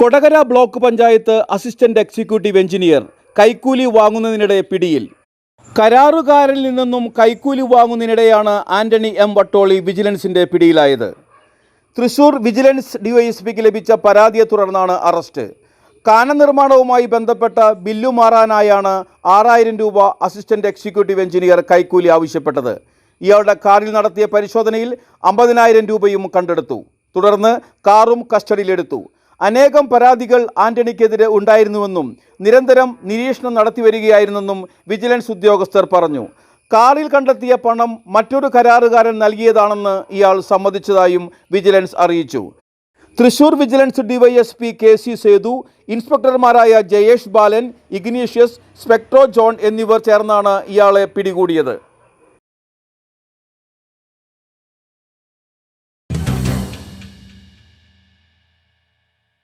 Kodakara block panchayat assistant executive engineer കൈക്കൂലി വാങ്ങുന്നതിനിടെ പിടിയിൽ. കരാറുകാരിൽ നിന്നും കൈക്കൂലി വാങ്ങുന്നതിനിടെയാണ് ആന്റണി എം വട്ടോളി വിജിലൻസിന്റെ പിടിയിലായത്. തൃശൂർ വിജിലൻസ് ഡിവൈഎസ്പിക്ക് ലഭിച്ച പരാതിയെ തുടർന്നാണ് അറസ്റ്റ്. കാന നിർമ്മാണവുമായി ബന്ധപ്പെട്ട ബില്ലു മാറാനായാണ് ആറായിരം രൂപ അസിസ്റ്റന്റ് എക്സിക്യൂട്ടീവ് എഞ്ചിനീയർ കൈക്കൂലി ആവശ്യപ്പെട്ടത്. ഇയാളുടെ കാറിൽ നടത്തിയ പരിശോധനയിൽ അമ്പതിനായിരം രൂപയും കണ്ടെടുത്തു. തുടർന്ന് കാറും കസ്റ്റഡിയിലെടുത്തു. അനേകം പരാതികൾ ആന്റണിക്കെതിരെ ഉണ്ടായിരുന്നുവെന്നും നിരന്തരം നിരീക്ഷണം നടത്തിവരികയായിരുന്നെന്നും വിജിലൻസ് ഉദ്യോഗസ്ഥർ പറഞ്ഞു. കാറിൽ കണ്ടെത്തിയ പണം മറ്റൊരു കരാറുകാരൻ നൽകിയതാണെന്ന് ഇയാൾ സമ്മതിച്ചതായും വിജിലൻസ് അറിയിച്ചു. Thrissur vigilance DYSP K C Sethu ഇൻസ്പെക്ടർമാരായ Jayesh Balan Ignatius സ്പെക്ട്രോ ജോൺ എന്നിവർ ചേർന്നാണ് ഇയാളെ പിടികൂടിയത്.